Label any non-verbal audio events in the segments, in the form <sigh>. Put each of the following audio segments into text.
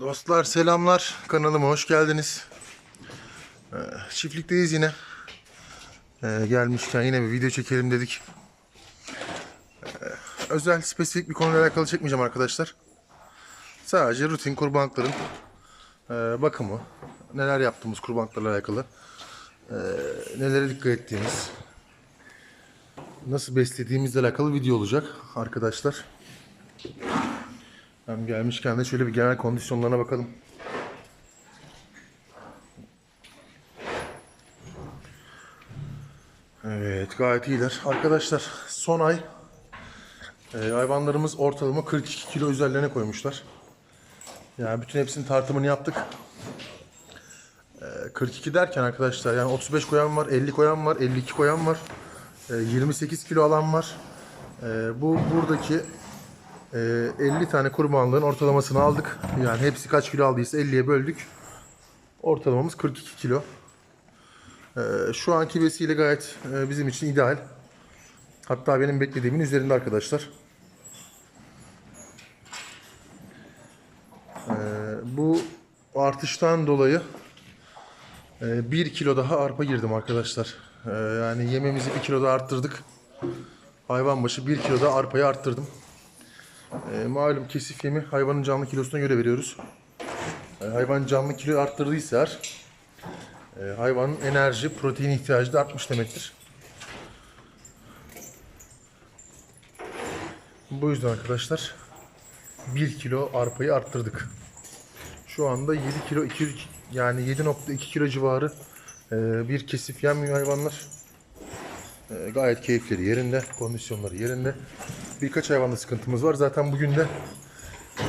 Dostlar selamlar. Kanalıma hoş geldiniz. Ee, Çiftlikteyiz yine. Ee, gelmişken yine bir video çekelim dedik. Ee, özel, spesifik bir konuyla alakalı çekmeyeceğim arkadaşlar. Sadece rutin kurbanlıkların e, bakımı, neler yaptığımız kurbanlıklarla alakalı, e, nelere dikkat ettiğimiz, nasıl beslediğimizle alakalı video olacak arkadaşlar. Hem gelmişken de şöyle bir genel kondisyonlarına bakalım. Evet gayet iyiler. Arkadaşlar son ay e, hayvanlarımız ortalama 42 kilo üzerlerine koymuşlar. Yani bütün hepsinin tartımını yaptık. E, 42 derken arkadaşlar yani 35 koyan var, 50 koyan var, 52 koyan var. e, 28 kilo alan var. E, bu buradaki 50 tane kurbanlığın ortalamasını aldık. Yani hepsi kaç kilo aldıysa 50'ye böldük. Ortalamamız 42 kilo. Ee, şu anki besiyle gayet e, bizim için ideal. Hatta benim beklediğimin üzerinde arkadaşlar. Ee, bu artıştan dolayı 1 kilo daha arpa girdim arkadaşlar. Ee, yani yememizi 1 kilo daha arttırdık. Hayvan başı 1 kilo daha arpayı arttırdım. E, malum kesif yemi hayvanın canlı kilosuna göre veriyoruz. E, hayvan canlı kilo arttırdıysa e, hayvanın enerji, protein ihtiyacı da artmış demektir. Bu yüzden arkadaşlar 1 kilo arpayı arttırdık. Şu anda 7 kilo 200 yani 7.2 kilo civarı e, bir kesif yemiyor hayvanlar. E, gayet keyifleri yerinde, kondisyonları yerinde. Birkaç hayvanda sıkıntımız var. Zaten bugün de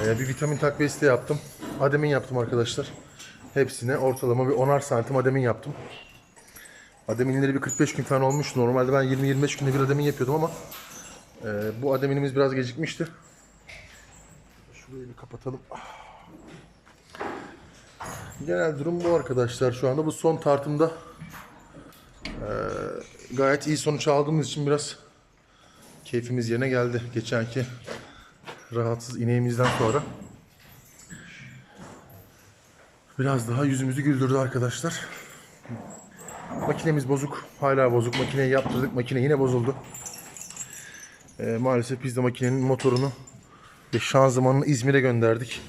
e, bir vitamin takviyesi de yaptım. Ademin yaptım arkadaşlar. Hepsine ortalama bir 10'ar santim ademin yaptım. Ademinleri bir 45 gün falan olmuş. Normalde ben 20-25 günde bir ademin yapıyordum ama e, bu ademinimiz biraz gecikmişti. Şurayı bir kapatalım. Genel durum bu arkadaşlar. Şu anda bu son tartımda e, gayet iyi sonuç aldığımız için biraz keyfimiz yerine geldi. Geçenki rahatsız ineğimizden sonra. Biraz daha yüzümüzü güldürdü arkadaşlar. Makinemiz bozuk. Hala bozuk. Makineyi yaptırdık. Makine yine bozuldu. Ee, maalesef biz de makinenin motorunu ve şanzımanını İzmir'e gönderdik.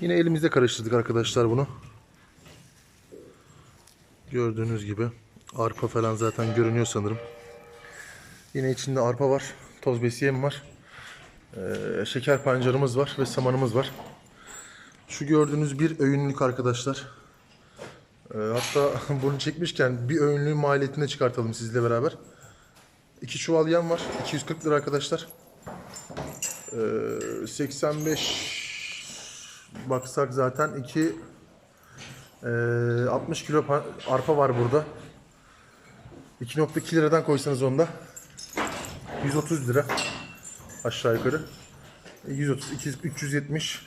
Yine elimizde karıştırdık arkadaşlar bunu. Gördüğünüz gibi arpa falan zaten görünüyor sanırım. Yine içinde arpa var, toz besiyem var. Ee, şeker pancarımız var ve samanımız var. Şu gördüğünüz bir öğünlük arkadaşlar. Ee, hatta <laughs> bunu çekmişken bir öğünlüğün maliyetini çıkartalım sizle beraber. İki çuval yem var. 240 lira arkadaşlar. Ee, 85 baksak zaten 2 e, 60 kilo pa- arpa var burada. 2.2 liradan koysanız onda 130 lira aşağı yukarı. 130, 200, 370.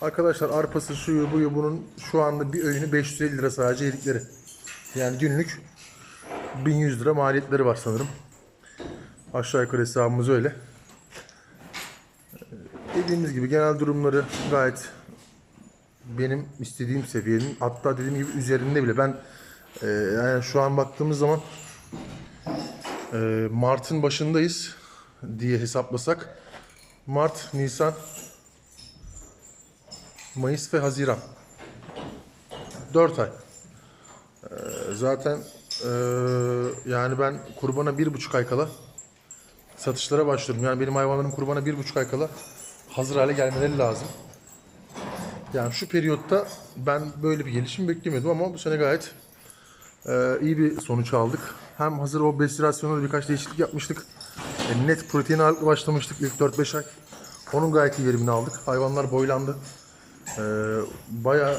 Arkadaşlar arpası şuyu buyu bunun şu anda bir öğünü 550 lira sadece yedikleri. Yani günlük 1100 lira maliyetleri var sanırım. Aşağı yukarı hesabımız öyle. Dediğimiz gibi genel durumları gayet benim istediğim seviyenin hatta dediğim gibi üzerinde bile ben e, yani şu an baktığımız zaman e, Mart'ın başındayız diye hesaplasak Mart, Nisan, Mayıs ve Haziran 4 ay. E, zaten e, yani ben kurbana bir buçuk ay kala satışlara başlıyorum. Yani benim hayvanlarım kurbana bir buçuk ay kala hazır hale gelmeleri lazım. Yani şu periyotta ben böyle bir gelişim beklemiyordum ama bu sene gayet e, iyi bir sonuç aldık. Hem hazır o bestirasyonda birkaç değişiklik yapmıştık. E, net protein ağırlıklı başlamıştık ilk 4-5 ay. Onun gayet iyi verimini aldık. Hayvanlar boylandı. E, Baya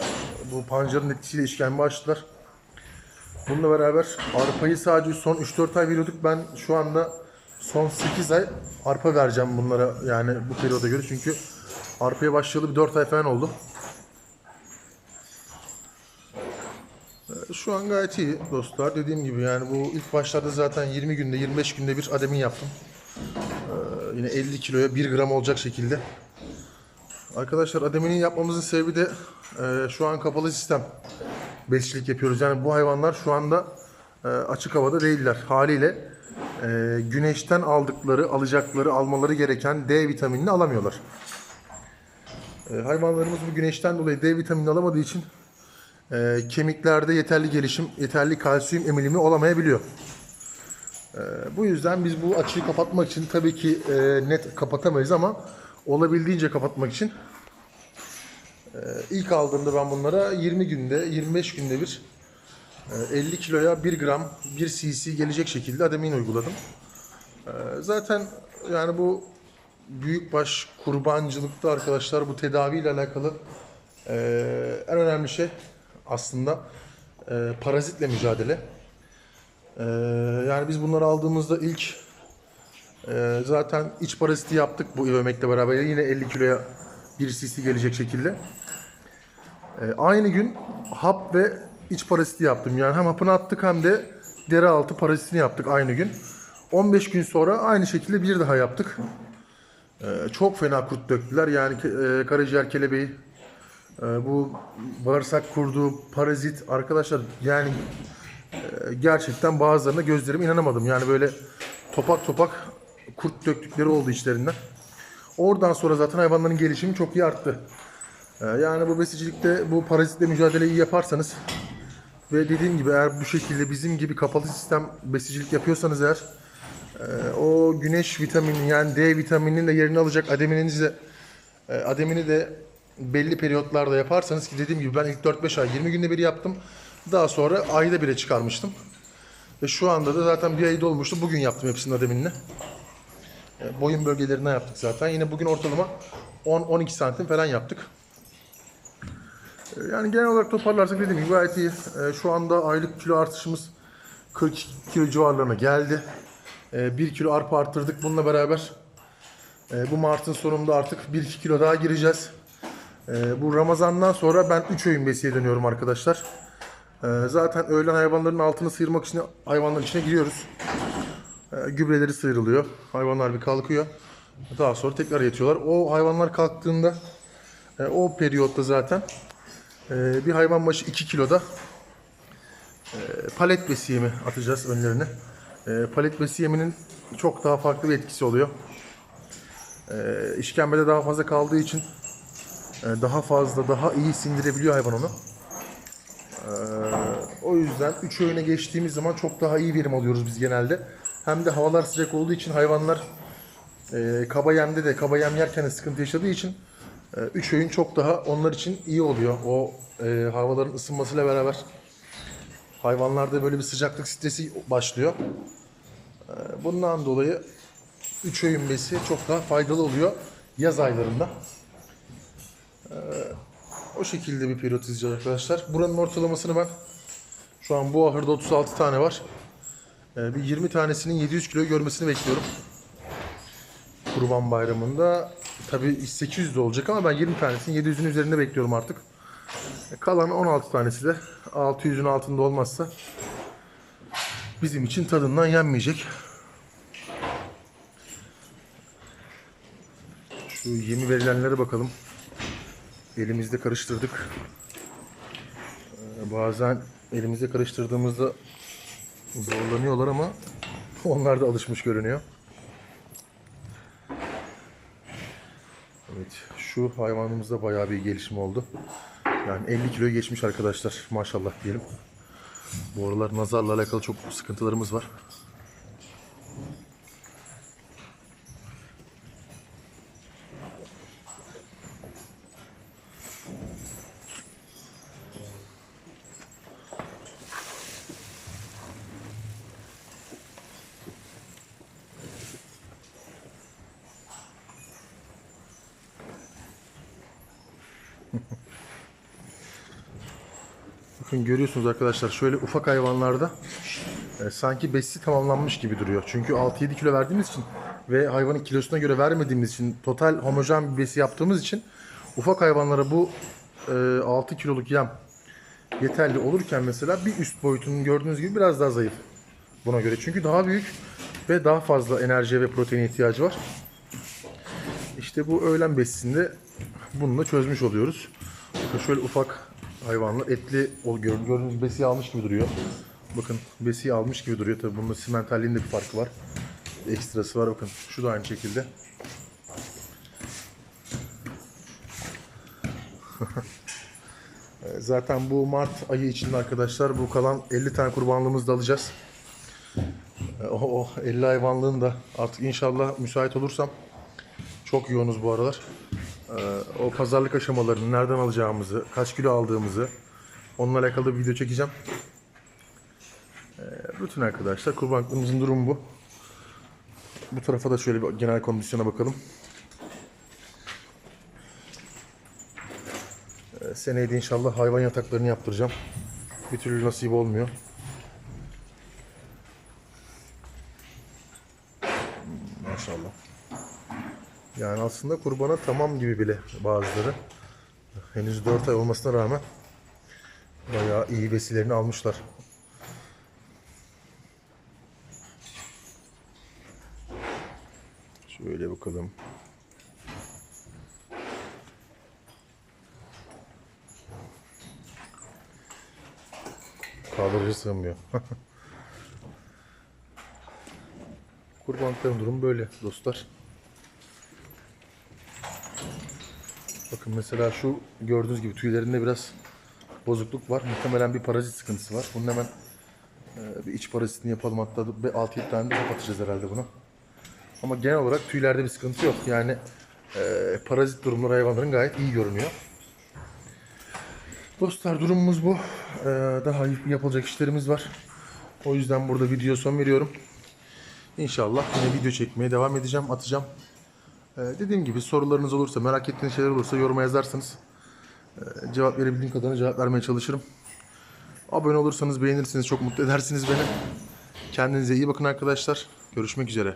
bu pancarın etkisiyle işkembe başladılar. Bununla beraber arpayı sadece son 3-4 ay veriyorduk. Ben şu anda son 8 ay arpa vereceğim bunlara yani bu periyoda göre. Çünkü arpaya başlayalı bir 4 ay falan oldu. Şu an gayet iyi dostlar. Dediğim gibi yani bu ilk başlarda zaten 20 günde 25 günde bir ademin yaptım. Ee, yine 50 kiloya 1 gram olacak şekilde Arkadaşlar ademini yapmamızın sebebi de e, şu an kapalı sistem besicilik yapıyoruz. Yani bu hayvanlar şu anda e, açık havada değiller. Haliyle e, güneşten aldıkları, alacakları, almaları gereken D vitaminini alamıyorlar. E, hayvanlarımız bu güneşten dolayı D vitaminini alamadığı için e, kemiklerde yeterli gelişim, yeterli kalsiyum emilimi olamayabiliyor. E, bu yüzden biz bu açığı kapatmak için tabii ki e, net kapatamayız ama olabildiğince kapatmak için e, ilk aldığımda ben bunlara 20 günde, 25 günde bir e, 50 kiloya 1 gram, 1 cc gelecek şekilde ademin uyguladım. E, zaten yani bu büyükbaş kurbancılıkta arkadaşlar bu tedaviyle alakalı e, en önemli şey aslında e, parazitle mücadele. E, yani biz bunları aldığımızda ilk e, zaten iç paraziti yaptık bu ivemekle beraber yine 50 kiloya 1 cc gelecek şekilde. E, aynı gün hap ve iç paraziti yaptım. Yani hem hapını attık hem de deri altı parazitini yaptık aynı gün. 15 gün sonra aynı şekilde bir daha yaptık. Ee, çok fena kurt döktüler. Yani e, karaciğer kelebeği, bu bağırsak kurdu, parazit arkadaşlar yani e, gerçekten bazılarına gözlerime inanamadım. Yani böyle topak topak kurt döktükleri oldu içlerinden. Oradan sonra zaten hayvanların gelişimi çok iyi arttı. E, yani bu besicilikte bu parazitle mücadeleyi yaparsanız ve dediğim gibi eğer bu şekilde bizim gibi kapalı sistem besicilik yapıyorsanız eğer ee, o güneş vitamini yani D vitamininin de yerini alacak ademininizi de e, ademini de belli periyotlarda yaparsanız ki dediğim gibi ben ilk 4-5 ay 20 günde bir yaptım. Daha sonra ayda bire çıkarmıştım. Ve şu anda da zaten bir ay dolmuştu. Bugün yaptım hepsinin ademinini. E, Boyun bölgelerine yaptık zaten. Yine bugün ortalama 10-12 santim falan yaptık. E, Yani genel olarak toparlarsak dediğim gibi gayet iyi. E, Şu anda aylık kilo artışımız 42 kilo civarlarına geldi. 1 kilo arpa arttırdık bununla beraber. e, Bu Mart'ın sonunda artık 1-2 kilo daha gireceğiz. E, Bu Ramazan'dan sonra ben 3 öğün besiye dönüyorum arkadaşlar. E, Zaten öğlen hayvanların altını sıyırmak için hayvanların içine giriyoruz. E, Gübreleri sıyrılıyor. Hayvanlar bir kalkıyor. Daha sonra tekrar yatıyorlar. O hayvanlar kalktığında e, o periyotta zaten e, bir hayvan başı 2 kiloda e, palet besi yemi atacağız önlerine. E, palet besi yeminin çok daha farklı bir etkisi oluyor. E, işkembede daha fazla kaldığı için daha fazla, daha iyi sindirebiliyor hayvan onu. E, o yüzden 3 öğüne geçtiğimiz zaman çok daha iyi verim alıyoruz biz genelde. Hem de havalar sıcak olduğu için hayvanlar e, kaba yemde de kaba yem yerken de sıkıntı yaşadığı için 3 öğün çok daha onlar için iyi oluyor. O e, havaların ısınmasıyla beraber hayvanlarda böyle bir sıcaklık stresi başlıyor. E, bundan dolayı 3 öğün besi çok daha faydalı oluyor yaz aylarında. E, o şekilde bir periyot izleyeceğiz arkadaşlar. Buranın ortalamasını ben şu an bu ahırda 36 tane var. E, bir 20 tanesinin 700 kilo görmesini bekliyorum. Kurban Bayramı'nda. Tabii 800 de olacak ama ben 20 tanesinin 700'ün üzerinde bekliyorum artık. E, Kalan 16 tanesi de 600'ün altında olmazsa bizim için tadından yenmeyecek. Şu yemi verilenlere bakalım. Elimizde karıştırdık. Ee, Bazen elimizde karıştırdığımızda zorlanıyorlar ama onlar da alışmış görünüyor. Evet, şu hayvanımızda bayağı bir gelişim oldu. Yani 50 kilo geçmiş arkadaşlar maşallah diyelim. Bu aralar nazarla alakalı çok sıkıntılarımız var. Bakın görüyorsunuz arkadaşlar şöyle ufak hayvanlarda e, sanki besi tamamlanmış gibi duruyor. Çünkü 6-7 kilo verdiğimiz için ve hayvanın kilosuna göre vermediğimiz için total homojen bir besi yaptığımız için ufak hayvanlara bu e, 6 kiloluk yem yeterli olurken mesela bir üst boyutunun gördüğünüz gibi biraz daha zayıf buna göre. Çünkü daha büyük ve daha fazla enerjiye ve proteine ihtiyacı var. İşte bu öğlen besisinde Bununla çözmüş oluyoruz. Bakın şöyle ufak hayvanlar etli o gör- gördüğünüz besiyi almış gibi duruyor. Bakın besiyi almış gibi duruyor. Tabii bunun simentalliğinde bir farkı var. Ekstrası var bakın. Şu da aynı şekilde. <laughs> Zaten bu Mart ayı içinde arkadaşlar bu kalan 50 tane kurbanlığımızı da alacağız. E, O, o 50 hayvanlığın da artık inşallah müsait olursam çok yoğunuz bu aralar. E, O pazarlık aşamalarını nereden alacağımızı, kaç kilo aldığımızı onunla alakalı bir video çekeceğim. E, Bütün arkadaşlar kurbanlığımızın durumu bu. Bu tarafa da şöyle bir genel kondisyona bakalım. E, Seneye inşallah hayvan yataklarını yaptıracağım. Bir türlü nasip olmuyor. Hmm, Maşallah. Yani aslında kurbana tamam gibi bile bazıları. Henüz 4 ay olmasına rağmen bayağı iyi besilerini almışlar. Şöyle bakalım. Kaldırıcı sığmıyor. <laughs> Kurbanlıkların durumu böyle dostlar. Bakın mesela şu gördüğünüz gibi tüylerinde biraz bozukluk var. Muhtemelen bir parazit sıkıntısı var. Bunun hemen e, bir iç parazitini yapalım. Hatta 6-7 tane de kapatacağız herhalde bunu. Ama genel olarak tüylerde bir sıkıntı yok. Yani e, parazit durumları hayvanların gayet iyi görünüyor. Dostlar durumumuz bu. Ee, daha yapılacak işlerimiz var. O yüzden burada video son veriyorum. İnşallah yine video çekmeye devam edeceğim, atacağım. Ee, dediğim gibi sorularınız olursa, merak ettiğiniz şeyler olursa yoruma yazarsınız. Ee, cevap verebildiğim kadarına cevap vermeye çalışırım. Abone olursanız, beğenirsiniz, çok mutlu edersiniz beni. Kendinize iyi bakın arkadaşlar. Görüşmek üzere.